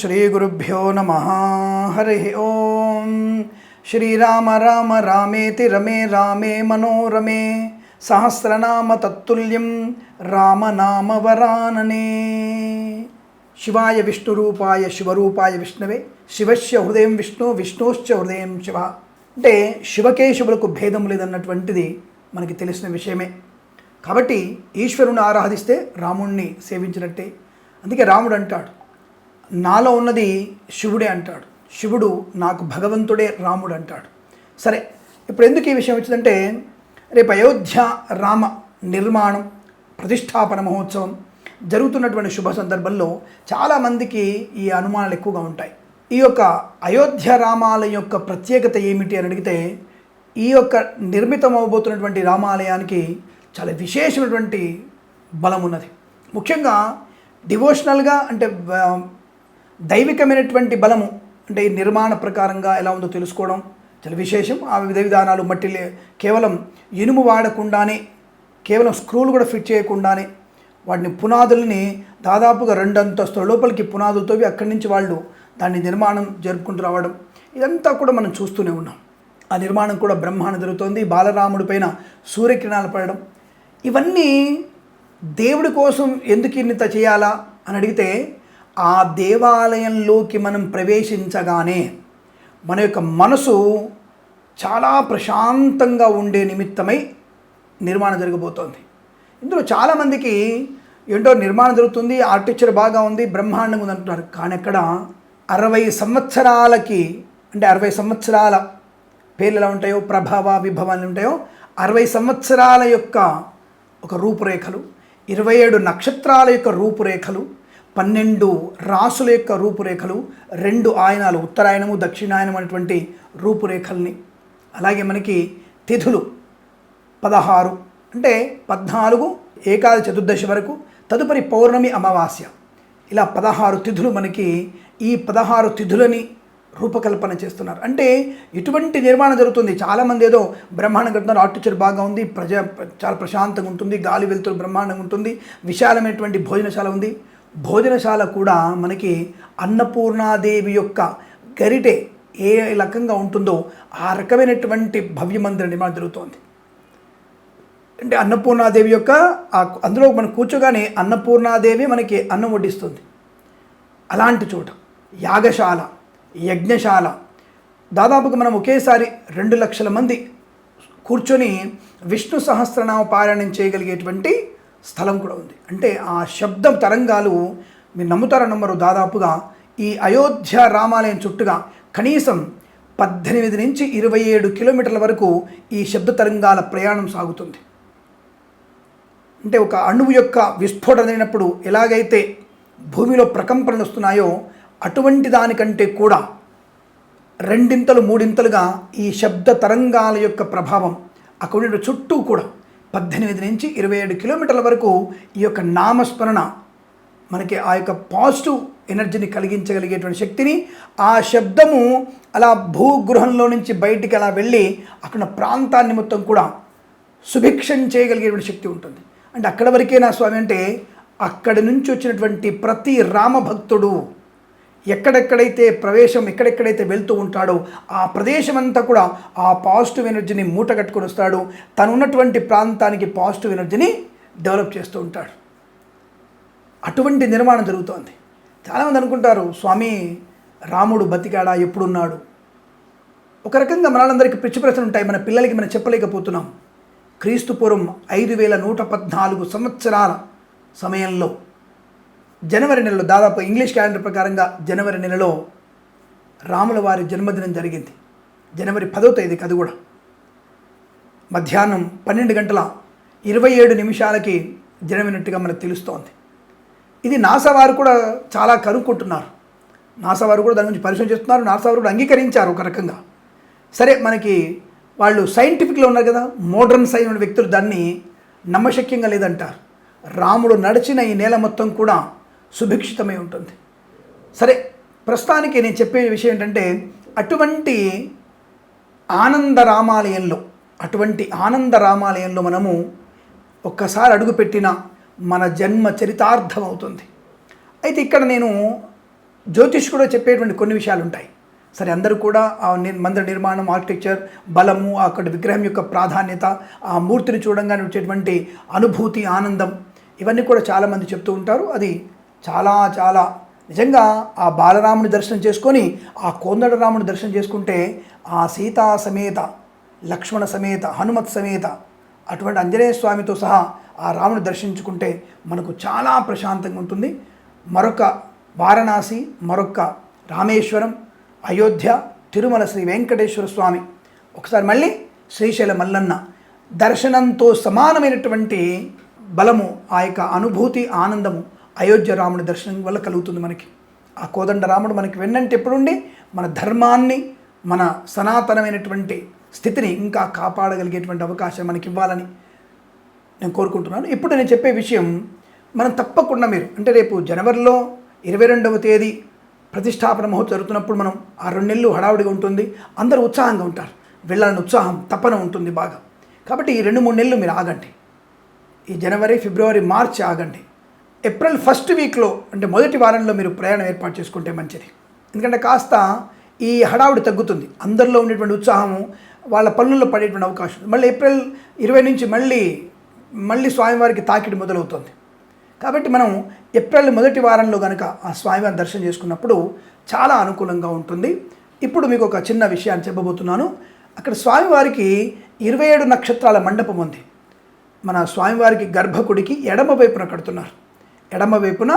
శ్రీగురుభ్యో నమ హరి ఓం శ్రీరామ రామ రామేతి రమే రామే మనోరమే సహస్రనామ తత్తుల్యం రామనామ వరాననే శివాయ విష్ణురూపాయ శివరూపాయ విష్ణవే శివస్య హృదయం విష్ణు విష్ణుశ్చ హృదయం శివ అంటే శివకేశవులకు భేదం లేదన్నటువంటిది మనకి తెలిసిన విషయమే. కాబట్టి ఈశ్వరుని ఆరాధిస్తే రాముణ్ణి సేవించినట్టే. అందుకే రాముడు అంటాడు నాలో ఉన్నది శివుడే అంటాడు. శివుడు నాకు భగవంతుడే రాముడు అంటాడు. సరే ఇప్పుడు ఎందుకు ఈ విషయం వచ్చిందంటే రేపు అయోధ్య రామ నిర్మాణం ప్రతిష్టాపన మహోత్సవం జరుగుతున్నటువంటి శుభ సందర్భంలో చాలామందికి ఈ అనుమానాలు ఎక్కువగా ఉంటాయి. ఈ యొక్క అయోధ్య రామాలయం యొక్క ప్రత్యేకత ఏమిటి అని అడిగితే ఈ యొక్క నిర్మితం అవబోతున్నటువంటి రామాలయానికి చాలా విశేషమైనటువంటి బలం ఉన్నది ముఖ్యంగా డివోషనల్గా అంటే దైవికమైనటువంటి బలము అంటే ఈ నిర్మాణ ప్రకారంగా ఎలా ఉందో తెలుసుకోవడం చాలా విశేషం. ఆ విధ విధానాలు మట్టి కేవలం ఇనుము వాడకుండానే కేవలం స్క్రూలు కూడా ఫిట్ చేయకుండానే వాటిని పునాదుల్ని దాదాపుగా రెండు అంతస్తుల లోపలికి పునాదులతో అక్కడి నుంచి వాళ్ళు దాన్ని నిర్మాణం జరుపుకుంటూ రావడం ఇదంతా కూడా మనం చూస్తూనే ఉన్నాం. ఆ నిర్మాణం కూడా బ్రహ్మాండం జరుగుతోంది. బాలరాముడి పైన సూర్యకిరణాలు పడడం. ఇవన్నీ దేవుడి కోసం ఎందుకు ఇంత చేయాలా అని అడిగితే ఆ దేవాలయంలోకి మనం ప్రవేశించగానే మన యొక్క మనసు చాలా ప్రశాంతంగా ఉండే నిమిత్తమై నిర్మాణం జరగబోతోంది. ఇందులో చాలామందికి ఏంటో నిర్మాణం జరుగుతుంది ఆర్కిటెక్చర్ బాగా ఉంది బ్రహ్మాండంగా ఉంది అంటున్నారు. కానీ అక్కడ అరవై సంవత్సరాలకి అంటే అరవై సంవత్సరాల పేర్లు ఎలా ఉంటాయో ప్రభావ విభవాలు ఉంటాయో అరవై సంవత్సరాల యొక్క ఒక రూపురేఖలు ఇరవై ఏడు నక్షత్రాల యొక్క రూపురేఖలు పన్నెండు రాసుల యొక్క రూపురేఖలు రెండు ఆయనాలు ఉత్తరాయణము దక్షిణాయనం అనేటువంటి రూపురేఖల్ని. అలాగే మనకి తిథులు పదహారు అంటే పద్నాలుగు ఏకాది చతుర్దశి వరకు తదుపరి పౌర్ణమి అమావాస్య. ఇలా పదహారు తిథులు మనకి ఈ పదహారు తిథులని రూపకల్పన చేస్తున్నారు. అంటే ఇటువంటి నిర్మాణం జరుగుతుంది. చాలామంది ఏదో బ్రహ్మాండం కడుతున్నారు ఆర్టిచర్ బాగా ఉంది ప్రజ చాలా ప్రశాంతంగా ఉంటుంది గాలి వెలుతురు బ్రహ్మాండంగా ఉంటుంది విశాలమైనటువంటి భోజనశాల ఉంది. భోజనశాల కూడా మనకి అన్నపూర్ణాదేవి యొక్క గరిటె ఏ రకంగా ఉంటుందో ఆ రకమైనటువంటి భవ్య మందిర నిర్మాణం జరుగుతోంది. అంటే అన్నపూర్ణాదేవి యొక్క అందులో మనం కూర్చోగానే అన్నపూర్ణాదేవి మనకి అన్నం వడ్డిస్తుంది. అలాంటి చోట యాగశాల యజ్ఞశాల దాదాపుగా మనం ఒకేసారి రెండు లక్షల మంది కూర్చొని విష్ణు సహస్రనామ పారాయణం చేయగలిగేటువంటి స్థలం కూడా ఉంది. అంటే ఆ శబ్దం తరంగాలు మీరు నమ్ముతారా నమ్మరు? దాదాపుగా ఈ అయోధ్య రామాలయం చుట్టుగా కనీసం పద్దెనిమిది నుంచి ఇరవై ఏడు కిలోమీటర్ల వరకు ఈ శబ్ద తరంగాల ప్రయాణం సాగుతుంది. అంటే ఒక అణువు యొక్క విస్ఫోటన జరిగినప్పుడు ఎలాగైతే భూమిలో ప్రకంపనలు వస్తున్నాయో అటువంటి దానికంటే కూడా రెండింతలు మూడింతలుగా ఈ శబ్ద తరంగాల యొక్క ప్రభావం అక్కడ చుట్టూ కూడా పద్దెనిమిది నుంచి ఇరవై ఏడు కిలోమీటర్ల వరకు ఈ యొక్క నామస్మరణ మనకి ఆ యొక్క పాజిటివ్ ఎనర్జీని కలిగించగలిగేటువంటి శక్తిని ఆ శబ్దము అలా భూగృహంలో నుంచి బయటికి అలా వెళ్ళి అక్కడ ప్రాంతాన్ని మొత్తం కూడా సుభిక్షం చేయగలిగేటువంటి శక్తి ఉంటుంది. అంటే అక్కడ వరకే నా స్వామి అంటే అక్కడి నుంచి వచ్చినటువంటి ప్రతి రామభక్తుడు ఎక్కడెక్కడైతే ప్రవేశం ఎక్కడెక్కడైతే వెళ్తూ ఉంటాడో ఆ ప్రదేశం అంతా కూడా ఆ పాజిటివ్ ఎనర్జీని మూట కట్టుకొని వస్తాడు. తను ఉన్నటువంటి ప్రాంతానికి పాజిటివ్ ఎనర్జీని డెవలప్ చేస్తూ ఉంటాడు. అటువంటి నిర్మాణం జరుగుతోంది. చాలామంది అనుకుంటారు స్వామి రాముడు బతికాడా? ఎప్పుడున్నాడు? ఒక రకంగా మనందరికీ పిచ్చి ప్రశ్నలు ఉంటాయి. మన పిల్లలకి మనం చెప్పలేకపోతున్నాం. క్రీస్తుపూర్వం ఐదు వేల నూట పద్నాలుగు సంవత్సరాల సమయంలో జనవరి నెలలో దాదాపు ఇంగ్లీష్ క్యాలెండర్ ప్రకారంగా జనవరి నెలలో రాముల వారి జన్మదినం జరిగింది. జనవరి పదో తేదీకి అది కూడా. మధ్యాహ్నం పన్నెండు గంటల ఇరవై ఏడు నిమిషాలకి జన్మినట్టుగా మనకు తెలుస్తోంది. ఇది నాసా వారు కూడా చాలా కనుక్కుంటున్నారు. నాసా వారు కూడా దాని గురించి పరిశోధన చేస్తున్నారు. నాసా వారు కూడా అంగీకరించారు ఒక రకంగా. సరే మనకి వాళ్ళు సైంటిఫిక్లో ఉన్నారు కదా మోడర్న్ సైన్ వ్యక్తులు దాన్ని నమ్మశక్యంగా లేదంటారు. రాముడు నడిచిన ఈ నేల మొత్తం కూడా సుభిక్షితమై ఉంటుంది. సరే ప్రస్తుతానికి నేను చెప్పే విషయం ఏంటంటే అటువంటి ఆనంద రామాలయంలో అటువంటి ఆనంద రామాలయంలో మనము ఒక్కసారి అడుగుపెట్టిన మన జన్మ చరితార్థం అవుతుంది అయితే ఇక్కడ నేను జ్యోతిష్కుడు చెప్పేటువంటి కొన్ని విషయాలు ఉంటాయి సరే అందరూ కూడా ఆ మందిర నిర్మాణం ఆర్కిటెక్చర్ బలము అక్కడ విగ్రహం యొక్క ప్రాధాన్యత ఆ మూర్తిని చూడంగానే వచ్చేటువంటి అనుభూతి ఆనందం ఇవన్నీ కూడా చాలామంది చెప్తూ ఉంటారు. అది చాలా చాలా. నిజంగా ఆ బాలరాముని దర్శనం చేసుకొని ఆ కోందడ రాముని దర్శనం చేసుకుంటే ఆ సీతా సమేత లక్ష్మణ సమేత హనుమత్ సమేత అటువంటి ఆంజనేయ స్వామితో సహా ఆ రాముని దర్శించుకుంటే మనకు చాలా ప్రశాంతంగా ఉంటుంది. మరొక వారణాసి మరొక రామేశ్వరం అయోధ్య తిరుమల శ్రీ వెంకటేశ్వర స్వామి. ఒకసారి మళ్ళీ శ్రీశైల మల్లన్న. దర్శనంతో సమానమైనటువంటి బలము ఆ యొక్క అనుభూతి ఆనందము. అయోధ్య రాముడి దర్శనం వల్ల కలుగుతుంది మనకి. ఆ కోదండ రాముడు మనకి వెన్నంటే ఎప్పుడుండి? మన ధర్మాన్ని మన సనాతనమైనటువంటి స్థితిని ఇంకా కాపాడగలిగేటువంటి అవకాశం మనకి ఇవ్వాలని నేను కోరుకుంటున్నాను. ఇప్పుడు నేను చెప్పే విషయం మనం తప్పకుండా మీరు అంటే రేపు జనవరిలో ఇరవై రెండవ తేదీ ప్రతిష్టాపన మహోత్సవం జరుగుతున్నప్పుడు మనం ఆ రెండు నెలలు హడావుడిగా ఉంటుంది. అందరూ ఉత్సాహంగా ఉంటారు. వెళ్ళాలని ఉత్సాహం తప్పన ఉంటుంది బాగా. కాబట్టి ఈ రెండు మూడు నెలలు మీరు ఆగండి. ఈ జనవరి ఫిబ్రవరి మార్చి ఆగండి. ఏప్రిల్ ఫస్ట్ వీక్లో అంటే మొదటి వారంలో మీరు ప్రయాణం ఏర్పాటు చేసుకుంటే మంచిది. ఎందుకంటే కాస్త ఈ హడావుడి తగ్గుతుంది. అందరిలో ఉండేటువంటి ఉత్సాహము వాళ్ళ పనుల్లో పడేటువంటి అవకాశం ఉంది. మళ్ళీ ఏప్రిల్ ఇరవై నుంచి మళ్ళీ మళ్ళీ స్వామివారికి తాకిడి మొదలవుతుంది. కాబట్టి మనం ఏప్రిల్ మొదటి వారంలో కనుక ఆ స్వామివారిని దర్శనం చేసుకున్నప్పుడు చాలా అనుకూలంగా ఉంటుంది. ఇప్పుడు మీకు ఒక చిన్న విషయాన్ని చెప్పబోతున్నాను. అక్కడ స్వామివారికి ఇరవై ఏడు నక్షత్రాల మండపం ఉంది. మన స్వామివారికి గర్భకుడికి ఎడమ వైపున కడుతున్నారు. ఎడమవైపున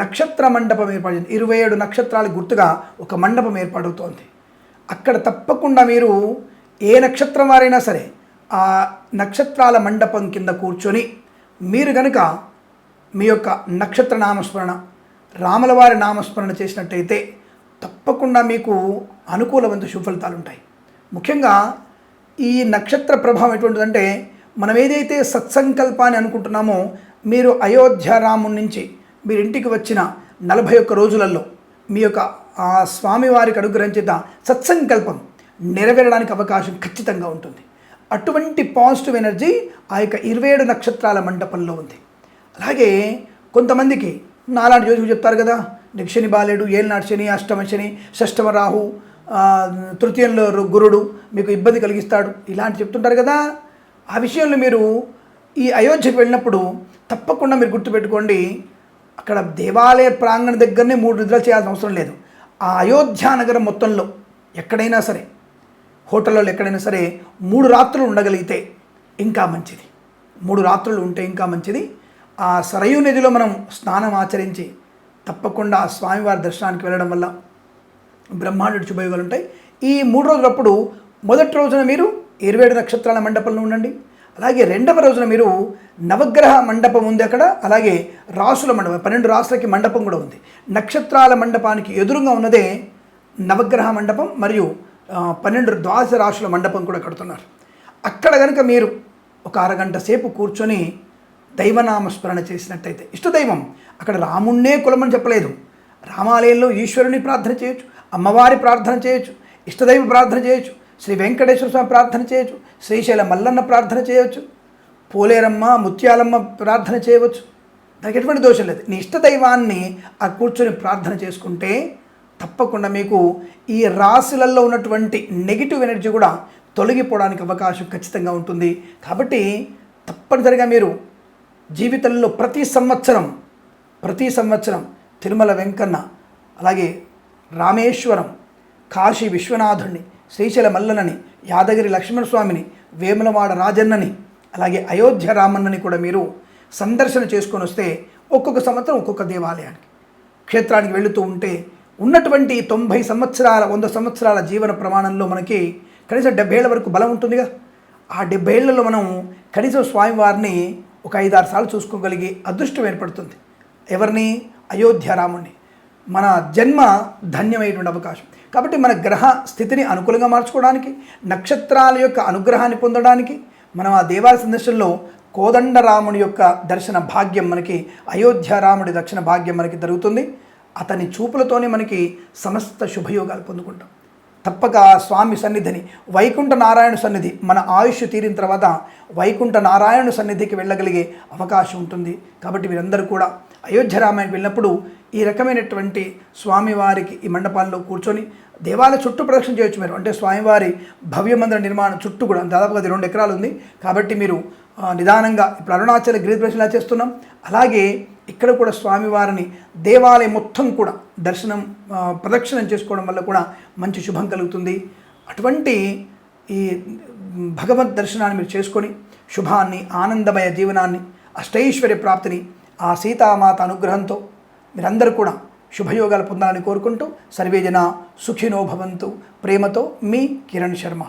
నక్షత్ర మండపం ఏర్పడింది. ఇరవై ఏడు నక్షత్రాలు గుర్తుగా ఒక మండపం ఏర్పాటవుతోంది అక్కడ తప్పకుండా మీరు ఏ నక్షత్రం వారైనా సరే ఆ నక్షత్రాల మండపం కింద కూర్చొని మీరు కనుక మీ యొక్క నక్షత్ర నామస్మరణ రాములవారి నామస్మరణ చేసినట్టయితే తప్పకుండా మీకు అనుకూలవంత సుఫలితాలు ఉంటాయి ముఖ్యంగా ఈ నక్షత్ర ప్రభావం ఎటువంటిదంటే మనం ఏదైతే సత్సంకల్పాన్ని అనుకుంటున్నామో మీరు అయోధ్యారాము నుంచి మీరు ఇంటికి వచ్చిన నలభై ఒక్క రోజులలో మీ యొక్క ఆ స్వామివారికి అనుగ్రహించిన సత్సంకల్పం నెరవేరడానికి అవకాశం ఖచ్చితంగా ఉంటుంది. అటువంటి పాజిటివ్ ఎనర్జీ ఆ యొక్క ఇరవై ఏడు నక్షత్రాల మండపంలో ఉంది. అలాగే కొంతమందికి నాలాంటి జ్యోతిషులు చెప్తారు కదా నీకు శని బాలేడు ఏలినాడు శని అష్టమ శని షష్టమ రాహు తృతీయంలో గురుడు మీకు ఇబ్బంది కలిగిస్తాడు ఇలాంటి చెప్తుంటారు కదా. ఆ విషయంలో మీరు ఈ అయోధ్యకు వెళ్ళినప్పుడు తప్పకుండా మీరు గుర్తుపెట్టుకోండి అక్కడ దేవాలయ ప్రాంగణ దగ్గరనే మూడు నిద్రలు చేయాల్సిన అవసరం లేదు. ఆ అయోధ్య నగరం మొత్తంలో ఎక్కడైనా సరే హోటల్లో ఎక్కడైనా సరే మూడు రాత్రులు ఉండగలిగితే ఇంకా మంచిది. మూడు రాత్రులు ఉంటే ఇంకా మంచిది. ఆ సరయూ నదిలో మనం స్నానం ఆచరించి తప్పకుండా ఆ స్వామివారి దర్శనానికి వెళ్ళడం వల్ల బ్రహ్మాండ శుభయోగాలు ఉంటాయి. ఈ మూడు రోజులప్పుడు మొదటి రోజున మీరు ఇరవై ఏడు నక్షత్రాల మండపంలో ఉండండి. అలాగే రెండవ రోజున మీరు నవగ్రహ మండపం ఉంది అక్కడ అలాగే రాసుల మండపం పన్నెండు రాసులకి మండపం కూడా ఉంది. నక్షత్రాల మండపానికి ఎదురుగా ఉన్నదే నవగ్రహ మండపం మరియు పన్నెండు ద్వాదశ రాశుల మండపం కూడా కడుతున్నారు. అక్కడ కనుక మీరు ఒక అరగంట సేపు కూర్చొని దైవనామస్మరణ చేసినట్టయితే ఇష్టదైవం అక్కడ రాముణ్ణే కులమని చెప్పలేదు. రామాలయంలో ఈశ్వరుని ప్రార్థన చేయొచ్చు అమ్మవారి ప్రార్థన చేయొచ్చు ఇష్టదైవ ప్రార్థన చేయొచ్చు శ్రీ వెంకటేశ్వర స్వామి ప్రార్థన చేయొచ్చు శ్రీశైల మల్లన్న ప్రార్థన చేయొచ్చు పోలేరమ్మ ముత్యాలమ్మ ప్రార్థన చేయవచ్చు. దానికి ఎటువంటి దోషం లేదు. నీ ఇష్టదైవాన్ని ఆ కూర్చొని ప్రార్థన చేసుకుంటే తప్పకుండా మీకు ఈ రాశులలో ఉన్నటువంటి నెగిటివ్ ఎనర్జీ కూడా తొలగిపోవడానికి అవకాశం ఖచ్చితంగా ఉంటుంది. కాబట్టి తప్పనిసరిగా మీరు జీవితంలో ప్రతి సంవత్సరం ప్రతి సంవత్సరం తిరుమల వెంకన్న అలాగే రామేశ్వరం కాశీ విశ్వనాథుణ్ణి శ్రీశైల మల్లనని యాదగిరి లక్ష్మణస్వామిని వేములవాడ రాజన్నని అలాగే అయోధ్య రామన్నని కూడా మీరు సందర్శన చేసుకొని వస్తే ఒక్కొక్క సంవత్సరం ఒక్కొక్క దేవాలయానికి క్షేత్రానికి వెళుతూ ఉంటే ఉన్నటువంటి తొంభై సంవత్సరాల వంద సంవత్సరాల జీవన ప్రమాణంలో మనకి కనీసం డెబ్బై ఏళ్ళ వరకు బలం ఉంటుందిగా. ఆ డెబ్బై ఏళ్ళలో మనం కనీసం స్వామివారిని ఒక ఐదారు సార్లు చూసుకోగలిగే అదృష్టం ఏర్పడుతుంది. ఎవరిని? అయోధ్య రాముణ్ణి. మన జన్మ ధన్యమైనటువంటి అవకాశం. కాబట్టి మన గ్రహ స్థితిని అనుకూలంగా మార్చుకోవడానికి నక్షత్రాల యొక్క అనుగ్రహాన్ని పొందడానికి మనం ఆ దేవాలయ సందర్శనలో కోదండరాముడి యొక్క దర్శన భాగ్యం మనకి అయోధ్య రాముడి దక్షిణ భాగ్యం మనకి జరుగుతుంది. అతని చూపులతోనే మనకి సమస్త శుభయోగాలు పొందుకుంటాం. తప్పక స్వామి సన్నిధిని వైకుంఠ నారాయణ సన్నిధి మన ఆయుష్ తీరిన తర్వాత వైకుంఠ నారాయణ సన్నిధికి వెళ్ళగలిగే అవకాశం ఉంటుంది. కాబట్టి మీరందరూ కూడా అయోధ్య రామాయణకి వెళ్ళినప్పుడు ఈ రకమైనటువంటి స్వామివారికి ఈ మండపాల్లో కూర్చొని దేవాలయ చుట్టూ ప్రదక్షిణ చేయొచ్చు మీరు. అంటే స్వామివారి భవ్య మందిర నిర్మాణం చుట్టూ కూడా దాదాపుగా అది రెండు ఎకరాలు ఉంది. కాబట్టి మీరు నిదానంగా ఇప్పుడు అరుణాచల గిరి ప్రదక్షిణ చేస్తున్నాం. అలాగే ఇక్కడ కూడా స్వామివారిని దేవాలయం మొత్తం కూడా దర్శనం ప్రదక్షిణం చేసుకోవడం వల్ల కూడా మంచి శుభం కలుగుతుంది. అటువంటి ఈ భగవద్ దర్శనాన్ని మీరు చేసుకొని శుభాన్ని ఆనందమయ జీవనాన్ని అష్టైశ్వర్య ప్రాప్తిని ఆ సీతామాత అనుగ్రహంతో మీరందరూ కూడా శుభయోగాలు పొందాలని కోరుకుంటూ సర్వేజన సుఖినో భవంతు. ప్రేమతో మీ కిరణ్ శర్మ.